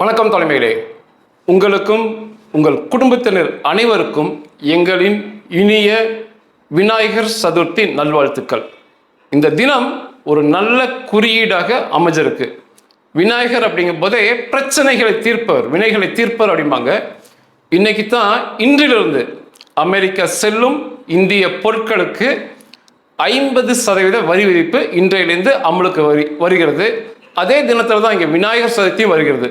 வணக்கம் தலைமையிலே. உங்களுக்கும் உங்கள் குடும்பத்தினர் அனைவருக்கும் எங்களின் இனிய விநாயகர் சதுர்த்தி நல்வாழ்த்துக்கள். இந்த தினம் ஒரு நல்ல குறியீடாக அமைஞ்சிருக்கு. விநாயகர் அப்படிங்கும் போதே பிரச்சனைகளை தீர்ப்பவர் வினைகளை தீர்ப்பவர் அப்படிம்பாங்க. இன்னைக்கு தான் இன்றிலிருந்து அமெரிக்கா செல்லும் இந்திய பொருட்களுக்கு ஐம்பது சதவீத வரி விதிப்பு இன்றையிலிருந்து அமலுக்கு வரி வருகிறது. அதே தினத்தில் தான் இங்கே விநாயகர் சதுர்த்தி வருகிறது.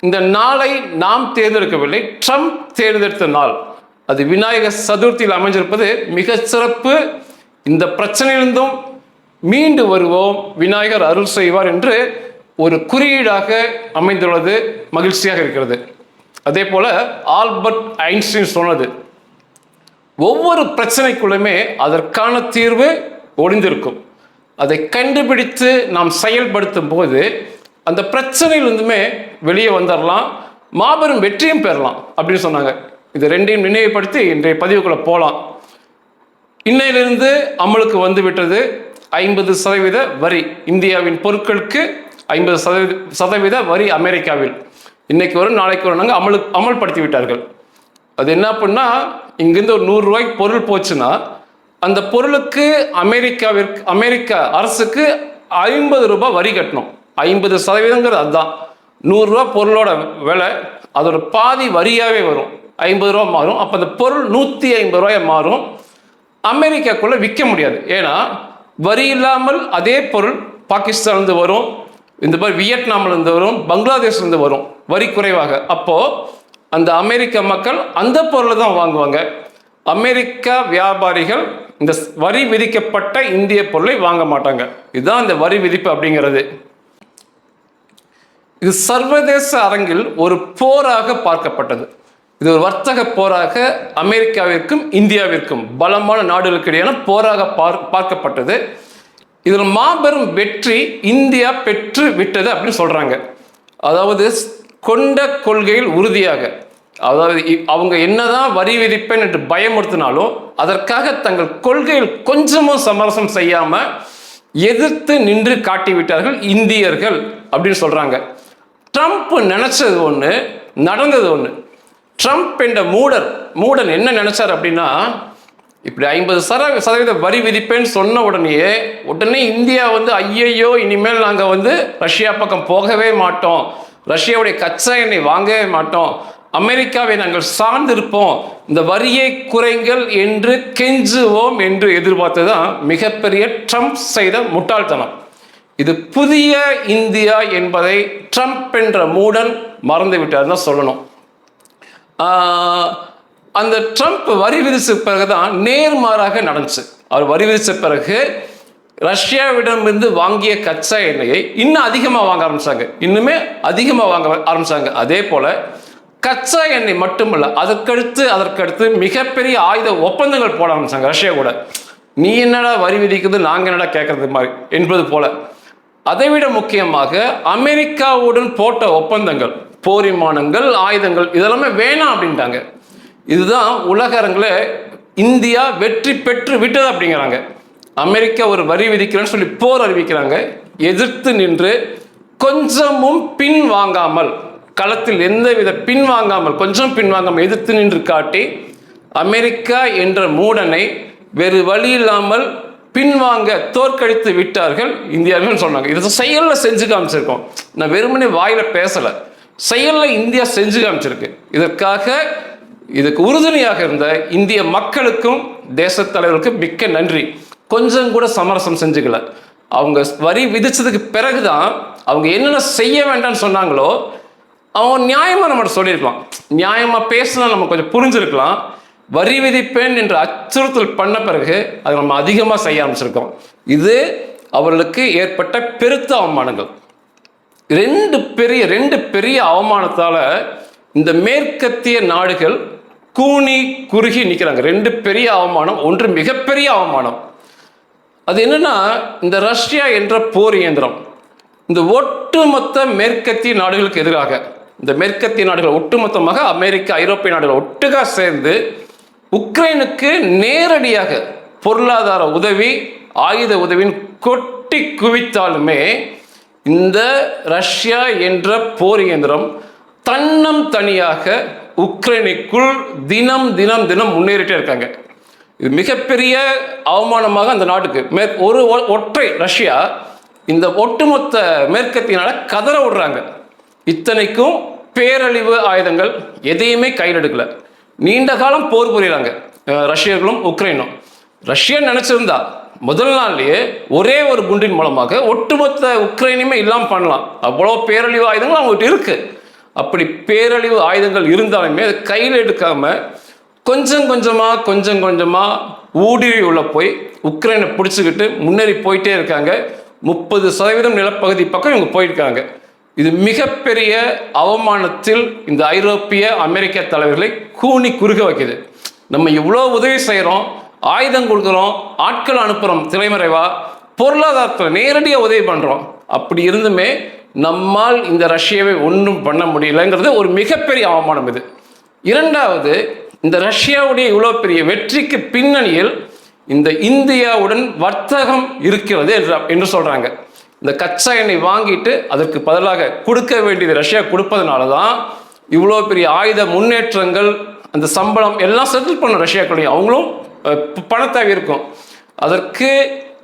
இந்த நாளை நாம் தேர்ந்தெடுக்கவில்லை. ட்ரம்ப் தேர்ந்தெடுத்த நாள். அது விநாயகர் சதுர்த்தியில் அமைஞ்சிருப்பது மிக சிறப்பு. இந்த பிரச்சனையிலிருந்தும் மீண்டு வருவோம். விநாயகர் அருள் செய்வார் என்று ஒரு குறியீடாக அமைந்துள்ளது. மகிழ்ச்சியாக இருக்கிறது. அதே போல ஆல்பர்ட் ஐன்ஸ்டீன் சொன்னது ஒவ்வொரு பிரச்சனைக்குள்ளுமே அதற்கான தீர்வு ஒளிந்திருக்கும் அதை கண்டுபிடித்து நாம் செயல்படுத்தும் போது அந்த பிரச்சனையிலிருந்துமே வெளியே வந்துடலாம் மாபெரும் வெற்றியும் பெறலாம் அப்படின்னு சொன்னாங்க. இது ரெண்டையும் நினைவுபடுத்தி இன்றைய பதிவுக்குள்ள போகலாம் இன்னையிலிருந்து அமலுக்கு வந்து விட்டது ஐம்பது சதவீத வரி இந்தியாவின் பொருட்களுக்கு ஐம்பது சதவீத சதவீத வரி அமெரிக்காவில். இன்னைக்கு வரும் நாளைக்கு வரும் நாங்கள் அமலு அமல்படுத்தி விட்டார்கள். அது என்ன அப்படின்னா இங்கேருந்து ஒரு நூறுரூவாய்க்கு பொருள் போச்சுன்னா அந்த பொருளுக்கு அமெரிக்காவிற்கு அமெரிக்கா அரசுக்கு ஐம்பது ரூபாய் வரி கட்டணும். ஐம்பது சதவீதங்கிறது அதுதான். நூறுரூவா பொருளோட விலை அதோட பாதி வரியாகவே வரும். ஐம்பது ரூபா மாறும். அப்போ அந்த பொருள் நூற்றி ஐம்பது ரூபாயை மாறும். அமெரிக்காக்குள்ளே விற்க முடியாது. ஏன்னா வரி இல்லாமல் அதே பொருள் பாகிஸ்தான்லேருந்து வரும். இந்த மாதிரி வியட்நாம்லேருந்து வரும். பங்களாதேஷ்லேருந்து வரும். வரி குறைவாக. அப்போது அந்த அமெரிக்க மக்கள் அந்த பொருளை தான் வாங்குவாங்க. அமெரிக்கா வியாபாரிகள் இந்த வரி விதிக்கப்பட்ட இந்திய பொருளை வாங்க மாட்டாங்க. இதுதான் இந்த வரி விதிப்பு அப்படிங்கிறது. இது சர்வதேச அரங்கில் ஒரு போராக பார்க்கப்பட்டது. இது ஒரு வர்த்தக போராக அமெரிக்காவிற்கும் இந்தியாவிற்கும் பலமான நாடுகளுக்கு இடையான போராக பார் பார்க்கப்பட்டது. இதில் மாபெரும் வெற்றி இந்தியா பெற்று விட்டது அப்படின்னு சொல்றாங்க. அதாவது கொண்ட கொள்கையில் உறுதியாக. அதாவது அவங்க என்னதான் வரி விதிப்பேன் என்று பயமுறுத்தினாலும் அதற்காக தங்கள் கொள்கையில் கொஞ்சமும் சமரசம் செய்யாம எதிர்த்து நின்று காட்டிவிட்டார்கள் இந்தியர்கள் அப்படின்னு சொல்றாங்க. ட்ரம்ப் நினச்சது ஒன்று நடந்தது ஒன்று ட்ரம்ப் என்ற மூடர் மூடன் என்ன நினச்சார் அப்படின்னா இப்படி ஐம்பது சர சதவீத வரி விதிப்பேன்னு சொன்ன உடனேயே உடனே இந்தியா வந்து ஐயையோ இனிமேல் நாங்கள் வந்து ரஷ்யா பக்கம் போகவே மாட்டோம். ரஷ்யாவுடைய கச்சா எண்ணெய் வாங்கவே மாட்டோம். அமெரிக்காவை நாங்கள் சார்ந்திருப்போம். இந்த வரியை குறைங்கள் என்று கெஞ்சுவோம் என்று எதிர்பார்த்து தான் மிகப்பெரிய ட்ரம்ப் செய்த முட்டாள்தனம். இது புதிய இந்தியா என்பதை ட்ரம்ப் என்ற மூடன் மறந்து விட்டார் தான் சொல்லணும். அந்த ட்ரம்ப் வரி விதிச்ச பிறகுதான் நேர்மாறாக நடந்துச்சு. அவர் வரி விதித்த பிறகு ரஷ்யாவிடமிருந்து வாங்கிய கச்சா எண்ணெயை இன்னும் அதிகமாக வாங்க ஆரம்பித்தாங்க இன்னுமே அதிகமாக வாங்க ஆரம்பிச்சாங்க. அதே போல் கச்சா எண்ணெய் மட்டுமல்ல அதற்கடுத்து அதற்கடுத்து மிகப்பெரிய ஆயுத ஒப்பந்தங்கள் போட ஆரம்பிச்சாங்க ரஷ்யா கூட. நீ என்னடா வரி விதிக்கிறது நாங்கள் என்னடா கேட்கறது மாதிரி என்பது போல. அதைவிட முக்கியமாக அமெரிக்காவுடன் போட்ட ஒப்பந்தங்கள் போர் விமானங்கள் ஆயுதங்கள் இதெல்லாமே வேணாம் அப்படின்ட்டாங்க. இதுதான் உலகரங்கில் இந்தியா வெற்றி பெற்று விட்டது அப்படிங்கிறாங்க. அமெரிக்கா ஒரு வரி விதிக்கிறேன்னு சொல்லி போர் அறிவிக்கிறாங்க. எதிர்த்து நின்று கொஞ்சமும் பின் வாங்காமல் களத்தில் எந்தவித பின் வாங்காமல் கொஞ்சம் பின் வாங்காமல் எதிர்த்து நின்று காட்டி அமெரிக்கா என்ற மூடனை வேறு வழி இல்லாமல் பின்வாங்க தோற்கடித்து விட்டார்கள். இந்தியாவில் சொன்னாங்க. இதை செயலில் செஞ்சு காமிச்சிருக்கோம். நான் வெறுமனே வாயில பேசலை. செயலில் இந்தியா செஞ்சு காமிச்சிருக்கு. இதற்காக இதுக்கு உறுதுணையாக இருந்த இந்திய மக்களுக்கும் தேசத் தலைவருக்கும் மிக்க நன்றி. கொஞ்சம் கூட சமரசம் செஞ்சுக்கல. அவங்க வரி விதிச்சதுக்கு பிறகுதான் அவங்க என்னென்ன செய்ய வேண்டாம்னு சொன்னாங்களோ அவன் நியாயமாக நம்மகிட்ட சொல்லியிருக்கலாம் நியாயமாக பேசினா நம்ம கொஞ்சம் புரிஞ்சிருக்கலாம். வரி விதிப்பேன் என்று அச்சுறுத்தல் பண்ண பிறகு அதை நம்ம அதிகமாக செய்ய ஆரம்பிச்சிருக்கோம். இது அவர்களுக்கு ஏற்பட்ட பெருத்த அவமானங்கள். ரெண்டு பெரிய ரெண்டு பெரிய அவமானத்தால் இந்த மேற்கத்திய நாடுகள் கூனி குறுகி நிற்கிறாங்க ரெண்டு பெரிய அவமானம் ஒன்று மிகப்பெரிய அவமானம். அது என்னென்னா இந்த ரஷ்யா என்ற போர் இயந்திரம் இந்த ஒட்டுமொத்த மேற்கத்திய நாடுகளுக்கு எதிராக இந்த மேற்கத்திய நாடுகள் ஒட்டுமொத்தமாக அமெரிக்கா ஐரோப்பிய நாடுகள் ஒட்டுக்காக சேர்ந்து உக்ரைனுக்கு நேரடியாக பொருளாதார உதவி ஆயுத உதவின்னு கொட்டி குவித்தாலுமே இந்த ரஷ்யா என்ற போர் இயந்திரம் தன்னம் தனியாக உக்ரைனுக்குள் தினம் தினம் தினம் முன்னேறிட்டே இருக்காங்க. இது மிகப்பெரிய அவமானமாக அந்த நாட்டுக்கு. மே ஒரு ஒற்றை ரஷ்யா இந்த ஒட்டுமொத்த மேற்கத்தினால கதற விடுறாங்க. இத்தனைக்கும் பேரழிவு ஆயுதங்கள் எதையுமே கையில் எடுக்கலை. நீண்ட காலம் போர் புரியுறாங்க ரஷ்யர்களும் உக்ரைனும். ரஷ்யா நினைச்சிருந்தா முதல் நாள்லயே ஒரே ஒரு குண்டின் மூலமாக ஒட்டுமொத்த உக்ரைனையுமே இல்லாமல் பண்ணலாம். அவ்வளோ பேரழிவு ஆயுதங்கள் அவங்ககிட்ட இருக்கு. அப்படி பேரழிவு ஆயுதங்கள் இருந்தாலுமே அதை கையில் எடுக்காம கொஞ்சம் கொஞ்சமா கொஞ்சம் கொஞ்சமா ஊடுருவி உள்ள போய் உக்ரைனை பிடிச்சிக்கிட்டு முன்னேறி போயிட்டே இருக்காங்க. முப்பது சதவீதம் நிலப்பகுதி பக்கம் இவங்க போயிருக்காங்க. இது மிகப்பெரிய அவமானத்தில் இந்த ஐரோப்பிய அமெரிக்க தலைவர்களை கூனி குறுக வைக்குது. நம்ம இவ்வளோ உதவி செய்கிறோம் ஆயுதம் கொடுக்குறோம் ஆட்கள் அனுப்புகிறோம் திரைமறைவா பொருளாதாரத்தில் நேரடியாக உதவி பண்ணுறோம் அப்படி இருந்துமே நம்மால் இந்த ரஷ்யாவை ஒன்றும் பண்ண முடியலைங்கிறது ஒரு மிகப்பெரிய அவமானம் இது. இரண்டாவது இந்த ரஷ்யாவுடைய இவ்வளோ பெரிய வெற்றிக்கு பின்னணியில் இந்த இந்தியாவுடன் வர்த்தகம் இருக்கிறது என்று என்று சொல்கிறாங்க இந்த கச்சா எண்ணெய் வாங்கிட்டு அதற்கு பதிலாக கொடுக்க வேண்டியது ரஷ்யா கொடுப்பதனால தான் இவ்வளோ பெரிய ஆயுத முன்னேற்றங்கள் அந்த சம்பளம் எல்லாம் செட்டில் பண்ண ரஷ்யாக்குள்ளேயும் அவங்களும் பணத்தாக பணத்தேவை இருக்கும். அதற்கு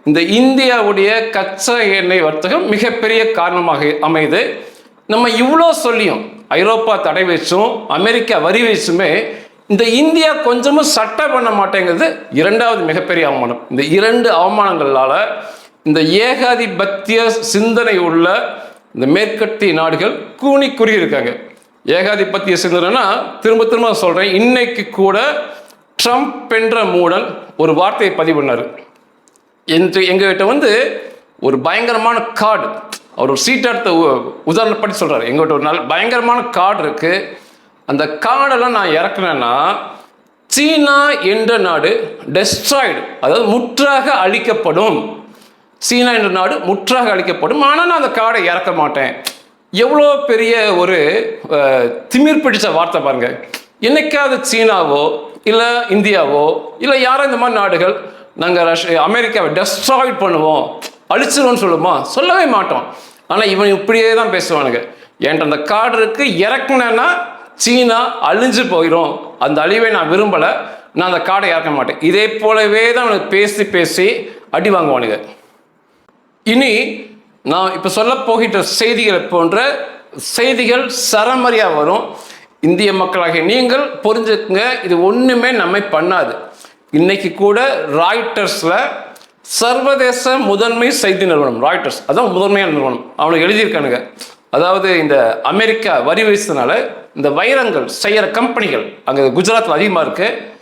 இந்த இந்தியாவுடைய கச்சா எண்ணெய் வர்த்தகம் மிகப்பெரிய காரணமாக அமையுது. நம்ம இவ்வளோ சொல்லியும் ஐரோப்பா தடை வச்சும் அமெரிக்கா வரி வச்சுமே இந்த இந்தியா கொஞ்சமும் சட்டை பண்ண மாட்டேங்கிறது இரண்டாவது மிகப்பெரிய அவமானம். இந்த இரண்டு அவமானங்களால இந்த ஏகாதிபத்திய சிந்தனை உள்ள இந்த மேற்கத்திய நாடுகள் கூணி குறுகி இருக்காங்க ஏகாதிபத்திய சிந்தனைனா திரும்ப திரும்ப சொல்கிறேன் இன்னைக்கு கூட ட்ரம்ப் என்ற மூடன் ஒரு வார்த்தையை பதிவு பண்ணார். என்று எங்ககிட்ட வந்து ஒரு பயங்கரமான கார்டு அவர் ஒரு சீட் உ- உதாரணப்படி சொல்கிறார் எங்ககிட்ட ஒரு நல்ல பயங்கரமான கார்டு இருக்குது அந்த கார்டெல்லாம் நான் இறக்குனேன்னா சீனா என்ற நாடு டெஸ்ட்ராய்டு அதாவது முற்றாக அழிக்கப்படும். சீனா என்ற நாடு முற்றாக அழிக்கப்படும். ஆனால் நான் அந்த காடை இறக்க மாட்டேன். எவ்வளோ பெரிய ஒரு திமிர் பிடிச்ச வார்த்தை பாருங்க. என்னைக்காவது சீனாவோ இல்லை இந்தியாவோ இல்லை யாரோ இந்த மாதிரி நாடுகள் நாங்கள் ரஷ்ய அமெரிக்காவை டெஸ்ட்ராய்ட் பண்ணுவோம் அழிச்சிருவோம்னு சொல்லுமா? சொல்லவே மாட்டோம். ஆனால் இவன் இப்படியே தான் பேசுவானுங்க. என்கிட்ட அந்த காடு இருக்கு இறக்குனேன்னா சீனா அழிஞ்சு போயிடும் அந்த அழிவை நான் விரும்பலை. நான் அந்த காடை இறக்க மாட்டேன். இதே போலவே தான் அவனுக்கு பேசி பேசி அடி வாங்குவானுங்க. இனி நான் இப்போ சொல்ல போகின்ற செய்திகளை போன்ற செய்திகள் சரமரியாக வரும். இந்திய மக்களாகிய நீங்கள் புரிஞ்சுக்குங்க இது ஒன்றுமே நம்மை பண்ணாது. இன்னைக்கு கூட ராய்டர்ஸில் சர்வதேச முதன்மை செய்தி நிறுவனம் ராய்டர்ஸ் அதான் முதன்மையான நிறுவனம் அவனுக்கு எழுதியிருக்கானுங்க. அதாவது இந்த அமெரிக்கா வரி வீசுனால இந்த வைரங்கள் செய்கிற கம்பெனிகள் அங்கே குஜராத்தில் அதிகமாக இருக்குது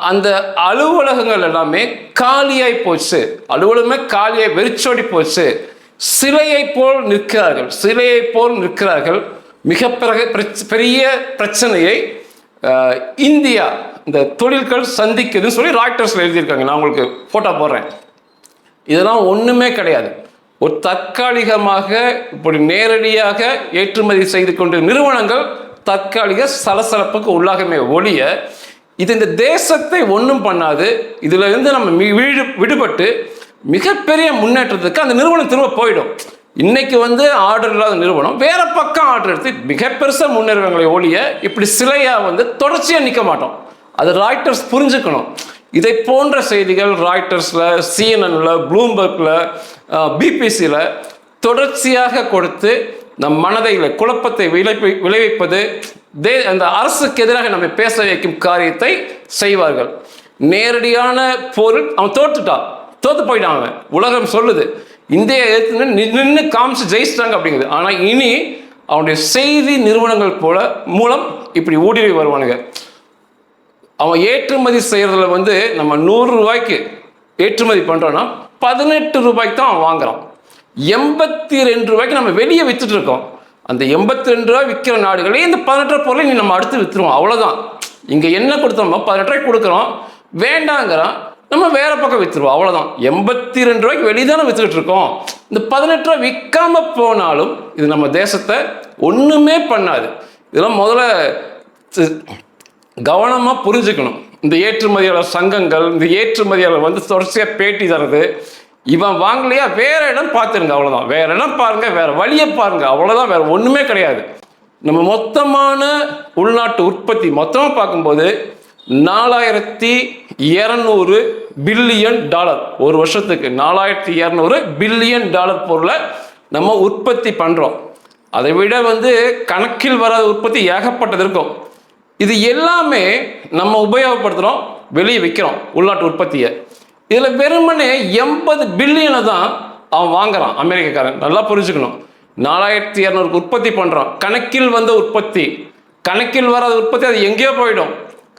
அந்த அலுவலகங்கள் எல்லாமே காலியாய் போச்சு. அலுவலகமே காலியாய் வெறிச்சோடி போச்சு. சிலையை போல் நிற்கிறார்கள். சிலையை போல் நிற்கிறார்கள். மிக பிரச்ச- பெரிய பிரச்சனையை இந்தியா இந்த தொழில்கள் சந்திக்குதுன்னு சொல்லி ராய்டர்ஸ்ல எழுதியிருக்காங்க. நான் உங்களுக்கு போட்டோ போடுறேன். இதெல்லாம் ஒண்ணுமே கிடையாது. ஒரு தற்காலிகமாக இப்படி நேரடியாக ஏற்றுமதி செய்து கொண்ட நிறுவனங்கள் தற்காலிக சலசலப்புக்கு உள்ளாகமே ஒழிய இது இந்த தேசத்தை ஒன்றும் பண்ணாது. இதுல இருந்து நம்ம மி- வீடு விடுபட்டு மிகப்பெரிய முன்னேற்றத்துக்கு அந்த நிறுவனம் திரும்ப போயிடும். இன்னைக்கு வந்து ஆர்டர் இல்லாத நிறுவனம் வேற பக்கம் ஆர்டர் எடுத்து மிக பெருசாக முன்னேறுவங்களை ஒழிய இப்படி சிலையா வந்து தொடர்ச்சியாக நிற்க மாட்டோம். அது ராய்டர்ஸ் புரிஞ்சுக்கணும். இதை போன்ற செய்திகள் ராய்டர்ஸில் சிஎன்என்ல ப்ளூம்பர்க்கில் பிபிசியில் தொடர்ச்சியாக கொடுத்து நம் மனதை குழப்பத்தை விளைவி விளைவிப்பது தே அந்த அரசுக்கு எதிராக நம்ம பேச வைக்கும் காரியத்தை செய்வார்கள். நேரடியான போரில் அவன் தோத்துட்டான் தோத்து போயிட்டான் அவன். உலகம் சொல்லுது இந்தியா எதிர்த்து நின்று காமிச்சு ஜெயிச்சிட்டாங்க அப்படிங்குது. ஆனால் இனி அவனுடைய செய்தி நிறுவனங்கள் போல மூலம் இப்படி ஊடுருவி வருவானுங்க. அவன் ஏற்றுமதி செய்கிறதுல வந்து நம்ம நூறு ரூபாய்க்கு ஏற்றுமதி பண்ணுறோன்னா பதினெட்டு ரூபாய்க்கு தான் அவன் வாங்குறான். எண்பத்தி ரெண்டு ரூபாய்க்கு நம்ம வெளியே வித்துட்டு இருக்கோம் அந்த எண்பத்தி ரெண்டு ரூபாய் விற்கிற நாடுகளே இந்த பதினெட்டு ரூபாய் பொருளை நீ நம்ம அடுத்து விற்றுருவோம் அவ்வளோதான் இங்கே என்ன கொடுத்தோமோ? பதினெட்டு ரூபாய்க்கு கொடுக்குறோம். வேண்டாங்கிறான். நம்ம வேற பக்கம் விற்றுருவோம் அவ்வளோதான் எண்பத்தி ரெண்டு ரூபாய்க்கு வெளியே தானே வித்துக்கிட்டு இருக்கோம் இந்த பதினெட்டு ரூபாய் விற்காம போனாலும் இது நம்ம தேசத்தை ஒன்றுமே பண்ணாது. இதெல்லாம் முதல்ல கவனமாக புரிஞ்சுக்கணும். இந்த ஏற்றுமதியாளர் சங்கங்கள் இந்த ஏற்றுமதியாளர் வந்து தொடர்ச்சியாக பேட்டி தர்றது இவன் வாங்கலையா? வேற இடம் பார்த்துருங்க அவ்வளோதான் வேற இடம் பாருங்க வேற வழியை பாருங்க அவ்வளோதான் வேற ஒன்றுமே கிடையாது. நம்ம மொத்தமான உள்நாட்டு உற்பத்தி மொத்தமாக பார்க்கும்போது நாலாயிரத்தி இரநூறு பில்லியன் டாலர். ஒரு வருஷத்துக்கு நாலாயிரத்தி இரநூறு பில்லியன் டாலர் பொருளை நம்ம உற்பத்தி பண்ணுறோம் அதை விட வந்து கணக்கில் வராத உற்பத்தி ஏகப்பட்டது இருக்கும். இது எல்லாமே நம்ம உபயோகப்படுத்துகிறோம் வெளியே விற்கிறோம் உள்நாட்டு உற்பத்தியை. இதில் வெறுமனே எண்பது பில்லியனை தான் அவன் வாங்குறான் அமெரிக்கக்காரன். நல்லா புரிஞ்சுக்கணும். நாலாயிரத்தி இரநூறுக்கு உற்பத்தி பண்ணுறான் கணக்கில் வந்த உற்பத்தி. கணக்கில் வராத உற்பத்தி அது எங்கேயோ போயிடும்.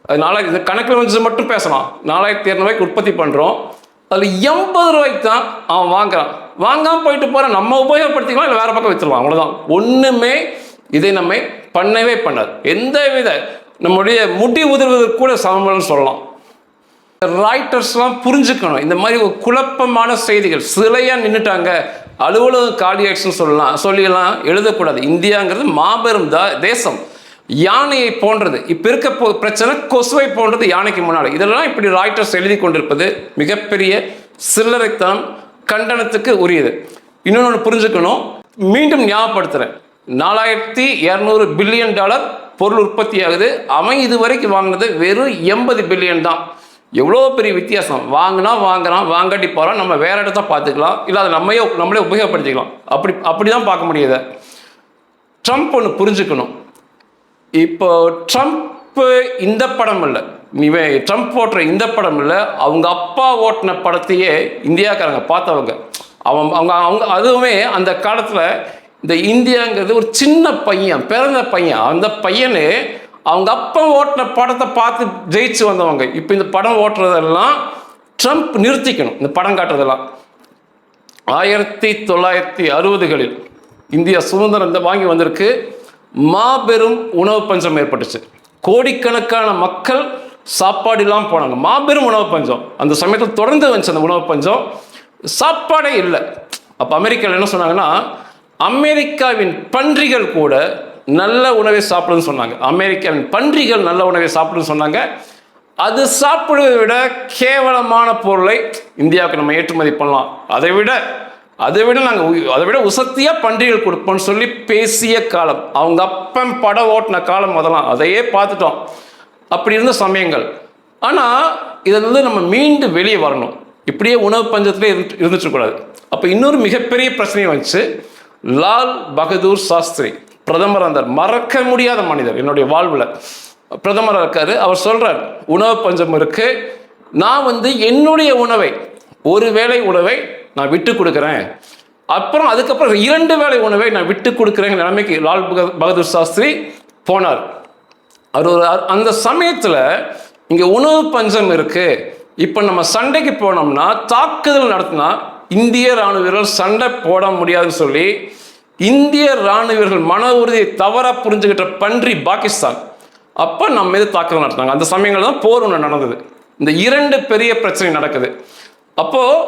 அது நாலாயிரத்தி இந்த கணக்கில் வந்து மட்டும் பேசலாம். நாலாயிரத்தி இரநூறுவாய்க்கு உற்பத்தி பண்ணுறோம் அதில் எண்பது ரூபாய்க்கு தான் அவன் வாங்குறான். வாங்காமல் போயிட்டு போகிறான் நம்ம உபயோகப்படுத்திக்கலாம் இல்லை வேறு பக்கம் வச்சிடலாம். அவ்வளோதான் ஒன்றுமே இதை நம்மை பண்ணவே பண்ணாது. எந்த வித நம்முடைய முடி உதிர்வதற்கு கூட சமம்னு சொல்லலாம். ரைட்டர்ஸ்லாம் புரிஞ்சுக்கணும். இந்த மாதிரி ஒரு குழப்பமான செய்திகள். சிலையாக நின்றுட்டாங்க அலுவலகம் காலியாச்சுன்னு சொல்லலாம். சொல்லியெல்லாம் எழுதக்கூடாது. இந்தியாங்கிறது மாபெரும் த தேசம். யானையை போன்றது. இப்போ இருக்க போ பிரச்சனை கொசுவை போன்றது யானைக்கு முன்னால். இதெல்லாம் இப்படி ராய்ட்டர்ஸ் எழுதி கொண்டிருப்பது மிகப்பெரிய சில்லறைத்தனம் கண்டனத்துக்கு உரியது. இன்னொன்று புரிஞ்சுக்கணும். மீண்டும் ஞாபகப்படுத்துகிறேன் நாலாயிரத்தி இரநூறு பில்லியன் டாலர் பொருள் உற்பத்தி ஆகுது அவன் இது வரைக்கும் வாங்கினது வெறும் எண்பது பில்லியன் தான். எவ்வளோ பெரிய வித்தியாசம். வாங்கினா வாங்குறான் வாங்காட்டி போகிறான் நம்ம வேற இடத்த பார்த்துக்கலாம் இல்லை அதை நம்மையே நம்மளே உபயோகப்படுத்திக்கலாம். அப்படி அப்படி தான் பார்க்க முடியுது ட்ரம்ப் ஒன்று புரிஞ்சுக்கணும். இப்போ ட்ரம்ப் இந்த படம் இல்லை. இவன் ட்ரம்ப் ஓட்டுற இந்த படம் இல்லை. அவங்க அப்பா ஓட்டின படத்தையே இந்தியாக்காரங்க பார்த்தவங்க. அவன் அவங்க அவங்க அதுவுமே அந்த காலத்தில் இந்த இந்தியாங்கிறது ஒரு சின்ன பையன் பிறந்த பையன். அந்த பையனே அவங்க அப்பா ஓட்டின படத்தை பார்த்து ஜெயிச்சு வந்தவங்க. இப்போ இந்த படம் ஓட்டுறதெல்லாம் ட்ரம்ப் நிறுத்திக்கணும். இந்த படம் காட்டுறதெல்லாம். ஆயிரத்தி தொள்ளாயிரத்தி அறுபதுகளில் இந்தியா சுதந்திரம் இந்த வாங்கி வந்திருக்கு. மாபெரும் உணவு பஞ்சம் ஏற்பட்டுச்சு. கோடிக்கணக்கான மக்கள் சாப்பாடு இல்லாமல் போனாங்க. மாபெரும் உணவு பஞ்சம். அந்த சமயத்தில் தொடர்ந்து வந்துச்சு அந்த உணவு பஞ்சம். சாப்பாடே இல்லை. அப்போ அமெரிக்காவில் என்ன சொன்னாங்கன்னா அமெரிக்காவின் பன்றிகள் கூட நல்ல உணவை சாப்பிடுன்னு சொன்னாங்க. அமெரிக்கன் பன்றிகள் நல்ல உணவை சாப்பிடுன்னு சொன்னாங்க. அது சாப்பிடுவதை விட கேவலமான பொருளை இந்தியாவுக்கு நம்ம ஏற்றுமதி பண்ணலாம். அதை விட அதை விட நாங்கள் அதை விட உசத்தியாக பன்றிகள் கொடுப்போம்னு சொல்லி பேசிய காலம். அவங்க அப்பன் படம் ஓட்டின காலம் அதெல்லாம். அதையே பார்த்துட்டோம். அப்படி இருந்த சமயங்கள். ஆனால் இதிலிருந்து நம்ம மீண்டும் வெளியே வரணும். இப்படியே உணவு பஞ்சத்தில் இருந்து இருந்துச்சுக்கூடாது அப்போ இன்னொரு மிகப்பெரிய பிரச்சனையும் வந்துச்சு. லால் பகதூர் சாஸ்திரி. பிரதமர் அந்த மறக்க முடியாத மனிதர் என்னுடைய வாழ்வில். பிரதமராக இருக்காரு அவர் சொல்றார் உணவு பஞ்சம் இருக்கு. நான் வந்து என்னுடைய உணவை ஒரு வேளை உணவை நான் விட்டு கொடுக்குறேன். அப்புறம் அதுக்கப்புறம் இரண்டு வேளை உணவை நான் விட்டு கொடுக்குறேங்க நிலைமைக்கு லால் பக- பகதூர் சாஸ்திரி போனார். அவர் ஒரு அ- அந்த சமயத்தில் இங்கே உணவு பஞ்சம் இருக்கு. இப்போ நம்ம சண்டைக்கு போனோம்னா தாக்குதல் நடத்தினா இந்திய ராணுவ வீரர்கள் சண்டை போட முடியாதுன்னு சொல்லி இந்திய இராணுவர்கள் மன உறுதியை தவறாக புரிஞ்சுக்கிட்ட பன்றி பாகிஸ்தான். அப்போ நம்ம மீது தாக்குதல் நடத்தினாங்க. அந்த சமயங்கள் தான் போர் ஒன்று நடந்தது. இந்த இரண்டு பெரிய பிரச்சனை நடக்குது. அப்போது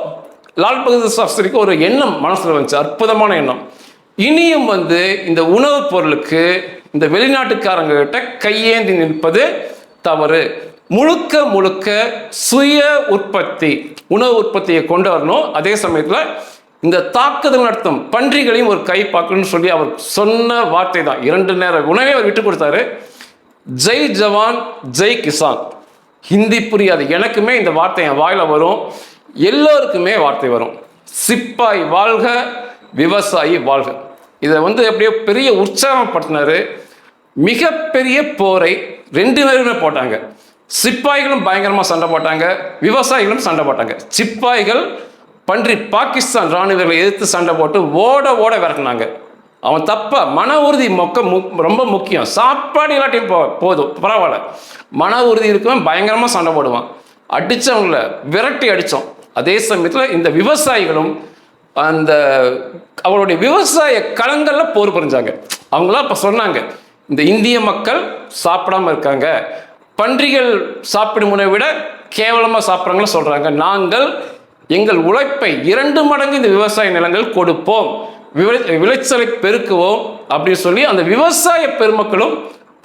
லால் பகதூர் சாஸ்திரிக்கு ஒரு எண்ணம் மனசில் வந்துச்சு. அற்புதமான எண்ணம். இனியும் வந்து இந்த உணவுப் பொருளுக்கு இந்த வெளிநாட்டுக்காரங்க கிட்ட கையேந்தி நிற்பது தவறு. முழுக்க முழுக்க சுய உற்பத்தி உணவு உற்பத்தியை கொண்டு வரணும். அதே சமயத்தில் இந்த தாக்குதல் நடத்தும் பன்றிகளையும் ஒரு கை பார்க்கணும்னு சொல்லி அவர் சொன்ன வார்த்தை தான். இரண்டு நேர உணவை அவர் விட்டு கொடுத்தாரு. ஜெய் ஜவான் ஜெய் கிசான். ஹிந்தி புரியாது. எனக்குமே இந்த வார்த்தை என் வாயில வரும். எல்லோருக்குமே வார்த்தை வரும். சிப்பாய் வாழ்க விவசாயி வாழ்க. இதை வந்து எப்படியோ பெரிய உற்சாகப்படுத்தினாரு. மிகப்பெரிய போரை ரெண்டு பேருமே போட்டாங்க. சிப்பாய்களும் பயங்கரமாக சண்டை போட்டாங்க. விவசாயிகளும் சண்டை போட்டாங்க. சிப்பாய்கள் பன்றி பாகிஸ்தான் இராணுவர்களை எதிர்த்து சண்டை போட்டு ஓட ஓட விரட்டினாங்க. அவன் தப்ப மன உறுதி மொக்க மு- ரொம்ப முக்கியம். சாப்பாடு இல்லாட்டியும் போ போதும். பரவாயில்ல. மன உறுதி இருக்கவன் பயங்கரமாக சண்டை போடுவான். அடித்தவங்கள விரட்டி அடித்தோம் அதே சமயத்தில் இந்த விவசாயிகளும் அந்த அவருடைய விவசாய களங்களில் போர் புரிஞ்சாங்க. அவங்களாம் இப்போ சொன்னாங்க இந்த இந்திய மக்கள் சாப்பிடாமல் இருக்காங்க. பன்றிகள் சாப்பிடும் உணவை விட கேவலமாக சாப்பிட்றாங்கன்னு சொல்கிறாங்க நாங்கள் எங்கள் உழைப்பை இரண்டு மடங்கு இந்த விவசாய நிலங்கள் கொடுப்போம். விளை விளைச்சலை பெருக்குவோம் அப்படின்னு சொல்லி அந்த விவசாய பெருமக்களும்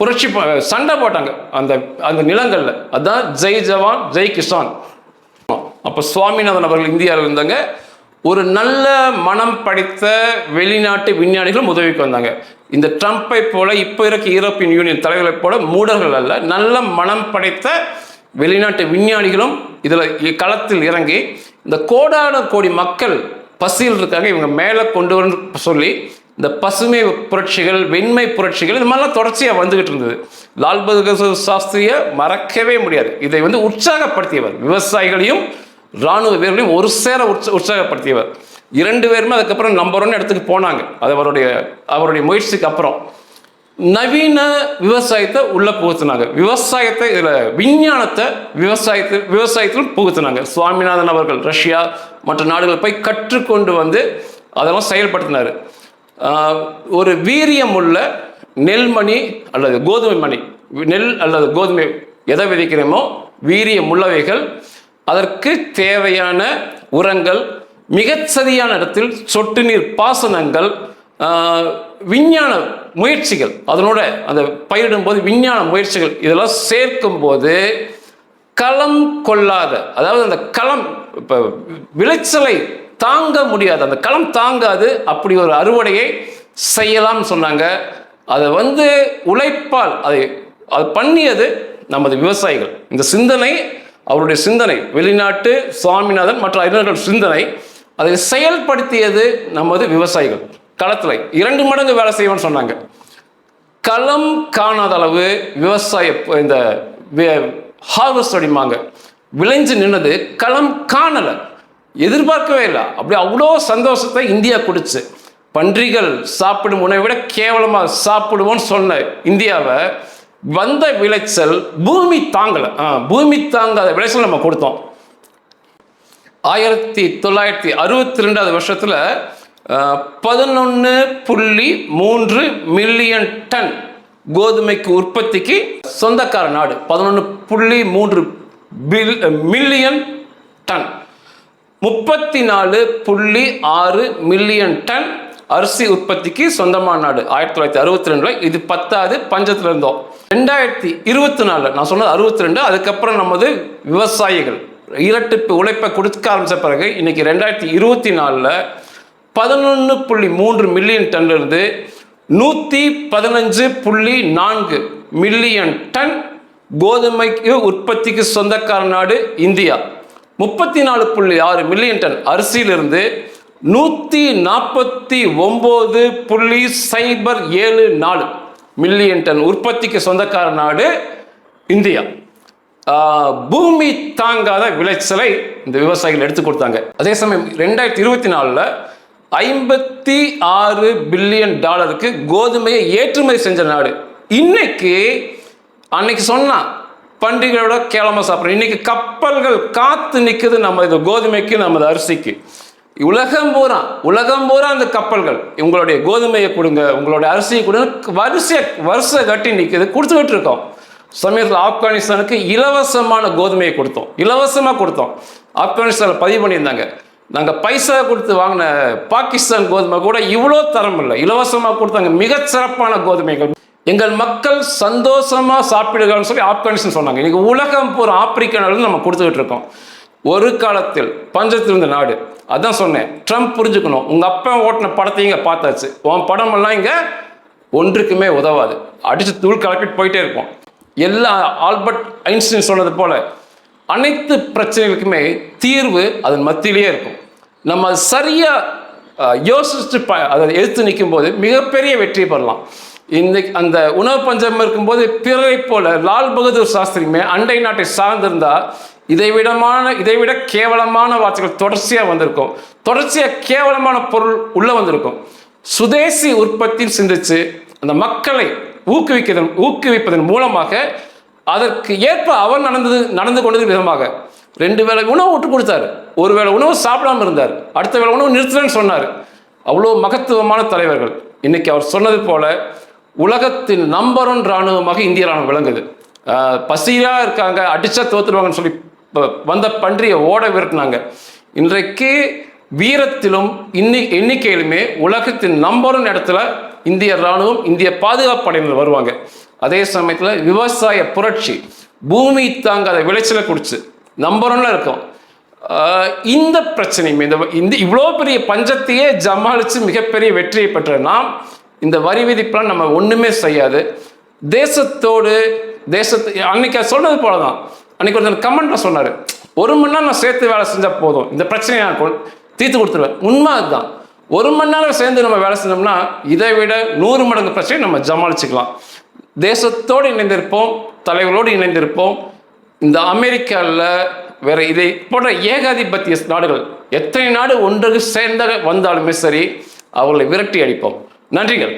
புரட்சி சண்டை போட்டாங்க அந்த அந்த நிலங்களில். அதான் ஜெய் ஜவான் ஜெய் கிஷான். அப்போ சுவாமிநாதன் அவர்கள் இந்தியாவில் இருந்தாங்க. ஒரு நல்ல மனம் படைத்த வெளிநாட்டு விஞ்ஞானிகளும் உதவிக்கு வந்தாங்க. இந்த ட்ரம்ப்பை போல இப்போ இருக்க யூரோப்பியன் யூனியன் தலைவர்களைப் போல மூடர்கள் அல்ல நல்ல மனம் படைத்த வெளிநாட்டு விஞ்ஞானிகளும் இதில் களத்தில் இறங்கி இந்த கோடான கோடி மக்கள் பசியில் இருக்காங்க இவங்க மேலே கொண்டு வரணும்னு சொல்லி இந்த பசுமை புரட்சிகள் வெண்மை புரட்சிகள் இது மாதிரிலாம் தொடர்ச்சியாக வந்துகிட்டு இருந்தது. லால் பகதூர் சாஸ்திரியை மறக்கவே முடியாது. இதை வந்து உற்சாகப்படுத்தியவர். விவசாயிகளையும் இராணுவ வீரர்களையும் ஒரு சேர உற்ச உற்சாகப்படுத்தியவர். இரண்டு பேருமே அதுக்கப்புறம் நம்பர் ஒன் இடத்துக்கு போனாங்க. அது அவருடைய அவருடைய முயற்சிக்கு அப்புறம். நவீன விவசாயத்தை உள்ள புகுத்தினாங்க. விவசாயத்தை இதில் விஞ்ஞானத்தை விவசாயத்தில் விவசாயத்திலும் புகுத்தினாங்க. சுவாமிநாதன் அவர்கள் ரஷ்யா மற்ற நாடுகள் போய் கற்றுக்கொண்டு வந்து அதெல்லாம் செயல்படுத்தினார். ஒரு வீரியம் உள்ள நெல்மணி அல்லது கோதுமை மணி நெல் அல்லது கோதுமை எதை விதைக்கிறோமோ வீரியம் உள்ளவைகள் அதற்கு தேவையான உரங்கள் மிகச்சரியான இடத்தில் சொட்டு நீர் பாசனங்கள் விஞ்ஞான முயற்சிகள் அதனோட அந்த பயிரிடும் போது விஞ்ஞான முயற்சிகள் இதெல்லாம் சேர்க்கும் போது களம் கொள்ளாத அதாவது அந்த களம் இப்போ விளைச்சலை தாங்க முடியாது. அந்த களம் தாங்காது அப்படி ஒரு அறுவடையை செய்யலாம்னு சொன்னாங்க. அதை வந்து உழைப்பால் அதை அது பண்ணியது நமது விவசாயிகள். இந்த சிந்தனை அவருடைய சிந்தனை வெளிநாட்டு சுவாமிநாதன் மற்ற அறிஞர்கள் சிந்தனை அதை செயல்படுத்தியது நமது விவசாயிகள். களத்தில் இரண்டு மடங்கு வேலை செய்வோம்னு சொன்னாங்க. களம் காணாத அளவு விவசாய இந்த ஹார்வெஸ்ட் அடிமாங்க விளைஞ்சு நின்னது களம் காணலை. எதிர்பார்க்கவே இல்லை. அப்படி அவ்வளோ சந்தோஷத்தை இந்தியா குடிச்சு பன்றிகள் சாப்பிடும் உணவை விட கேவலமாக சாப்பிடுவோம்னு சொன்ன இந்தியாவை வந்த விளைச்சல் பூமி தாங்கலை. பூமி தாங்காத விளைச்சல் நம்ம கொடுத்தோம். ஆயிரத்தி தொள்ளாயிரத்தி அறுபத்தி ரெண்டாவது வருஷத்தில் பதினொன்று புள்ளி மூன்று மில்லியன் டன் கோதுமைக்கு உற்பத்திக்கு சொந்தக்கார நாடு. பதினொன்று புள்ளி மூன்று பில் மில்லியன் டன். முப்பத்தி நாலு புள்ளி ஆறு மில்லியன் டன் அரிசி உற்பத்திக்கு சொந்தமான நாடு. ஆயிரத்தி தொள்ளாயிரத்தி அறுபத்தி ரெண்டுல இது பத்தாவது பஞ்சத்தில் இருந்தோம். ரெண்டாயிரத்தி இருபத்தி நாலில் நான் சொன்னது அறுபத்தி ரெண்டு அதுக்கப்புறம் நமது விவசாயிகள். இரட்டிப்பு உழைப்பை கொடுக்க ஆரம்பித்த பிறகு இன்னைக்கு ரெண்டாயிரத்தி இருபத்தி நாலில் பதினொன்று புள்ளி மூன்று மில்லியன் டன்ல இருந்து நூற்றி பதினஞ்சு புள்ளி நான்கு மில்லியன் டன் கோதுமைக்கு உற்பத்திக்கு சொந்தக்கார நாடு இந்தியா. முப்பத்தி நாலு புள்ளி ஆறு மில்லியன் டன் அரிசியிலிருந்து நூற்றி நாற்பத்தி ஒம்பது புள்ளி சைபர் ஏழு நாலு மில்லியன் டன் உற்பத்திக்கு சொந்தக்கார நாடு இந்தியா. பூமி தாங்காத விளைச்சலை இந்த விவசாயிகள் எடுத்து கொடுத்தாங்க. அதே சமயம் ரெண்டாயிரத்தி இருபத்தி நாலில் ஐம்பத்தி ஆறு பில்லியன் டாலருக்கு கோதுமையை ஏற்றுமதி செஞ்ச நாடு. இன்னைக்கு அன்னைக்கு சொன்னான் பண்டிகையோட கேளமாக சாப்பிட்றோம். இன்னைக்கு கப்பல்கள் காத்து நிற்குது நம்ம இது கோதுமைக்கு நமது அரிசிக்கு. உலகம் பூரா உலகம் பூரா அந்த கப்பல்கள். உங்களுடைய கோதுமையை கொடுங்க உங்களுடைய அரிசியை கொடுங்க. வரிசை வரிசை கட்டி நிற்குது கொடுத்துக்கிட்டு இருக்கோம் சமயத்தில் ஆப்கானிஸ்தானுக்கு இலவசமான கோதுமையை கொடுத்தோம். இலவசமாக கொடுத்தோம். ஆப்கானிஸ்தானில் பதிவு பண்ணியிருந்தாங்க. நாங்கள் பைசா கொடுத்து வாங்கின பாகிஸ்தான் கோதுமை கூட இவ்வளோ தரம் இல்லை. இலவசமாக கொடுத்தாங்க. மிகச்சிறப்பான கோதுமைகள். எங்கள் மக்கள் சந்தோஷமாக சாப்பிடுகள்னு சொல்லி ஆப்கானிஸ்தான் சொன்னாங்க. இன்றைக்கி உலகம் பூரா ஆப்பிரிக்க நாடு நம்ம கொடுத்துக்கிட்டு இருக்கோம். ஒரு காலத்தில் பஞ்சத்தில் இருந்த நாடு. அதான் சொன்னேன். ட்ரம்ப் புரிஞ்சுக்கணும். உங்கள் அப்பா ஓட்டின படத்தையும் இங்கே பார்த்தாச்சு. உன் படமெல்லாம் இங்கே ஒன்றுக்குமே உதவாது. அடித்து தூள் கலப்பிட்டு போயிட்டே இருப்போம். எல்லா ஆல்பர்ட் ஐன்ஸ்டின் சொன்னது போல் அனைத்து பிரச்சனைகளுக்குமே தீர்வு அதன் மத்தியிலேயே இருக்கும். நம்ம சரியாக சரியா யோசிச்சுட்டு ப அதை எடுத்து நிற்கும் போது மிகப்பெரிய வெற்றி பெறலாம். இன்னைக்கு அந்த உணவு பஞ்சம் இருக்கும்போது பிறரை போல லால் பகதூர் சாஸ்திரியுமே அண்டை நாட்டை சார்ந்திருந்தா இதை விடமான இதை விட கேவலமான வார்த்தைகள் தொடர்ச்சியாக வந்திருக்கும். தொடர்ச்சியாக கேவலமான பொருள் உள்ளே வந்திருக்கும். சுதேசி உற்பத்தின்னு சிந்திச்சு அந்த மக்களை ஊக்குவிக்கதன் ஊக்குவிப்பதன் மூலமாக அதற்கு ஏற்ப அவர் நடந்தது நடந்து கொண்டது விதமாக. ரெண்டு வேளை உணவு விட்டு கொடுத்தாரு. ஒரு வேளை உணவு சாப்பிடாம இருந்தார். அடுத்த வேளை உணவு நிறுத்துறேன்னு சொன்னார். அவ்வளோ மகத்துவமான தலைவர்கள். இன்னைக்கு அவர் சொன்னது போல உலகத்தின் நம்பர் ஒன் இராணுவமாக இந்திய இராணுவம் விளங்குது. பசியாக இருக்காங்க அடிச்சா தோத்துடுவாங்கன்னு சொல்லி வந்த பன்றியை ஓட விரட்டினாங்க. இன்றைக்கு வீரத்திலும் இன்னி எண்ணிக்கையிலுமே உலகத்தின் நம்பர் ஒன் இடத்துல இந்திய இராணுவம் இந்திய பாதுகாப்பு படையினர் வருவாங்க. அதே சமயத்தில் விவசாய புரட்சி பூமி தாங்காத விளைச்சலை குடிச்சு நம்பர் ஒன்ல இருக்கும். இந்த பிரச்சனையுமே இந்த இந்த இவ்வளோ பெரிய பஞ்சத்தையே ஜமாளித்து மிகப்பெரிய வெற்றியை பெற்ற நாம் இந்த வரி விதிப்பெல்லாம் நம்ம ஒன்றுமே செய்யாது. தேசத்தோடு தேசத்து அன்னைக்கு சொன்னது போல தான் அன்னைக்கு ஒருத்தர் கமெண்ட்ல சொன்னார் ஒரு மணி நேரம் நான் சேர்த்து வேலை செஞ்சால் போதும் இந்த பிரச்சனையை நான் தீர்த்து கொடுத்துருவேன். உண்மை அதுதான். ஒரு மணி நேரம் சேர்ந்து நம்ம வேலை செஞ்சோம்னா இதை விட நூறு மடங்கு பிரச்சனை நம்ம ஜமாளிச்சுக்கலாம் தேசத்தோடு இணைந்திருப்போம் தலைவர்களோடு இணைந்திருப்போம். இந்த அமெரிக்காவில் வேற இதை போன்ற ஏகாதிபத்திய நாடுகள் எத்தனை நாடு ஒன்றுக்கு சேர்ந்த வந்தாலுமே சரி அவர்களை விரட்டி அடிப்போம். நன்றிகள்.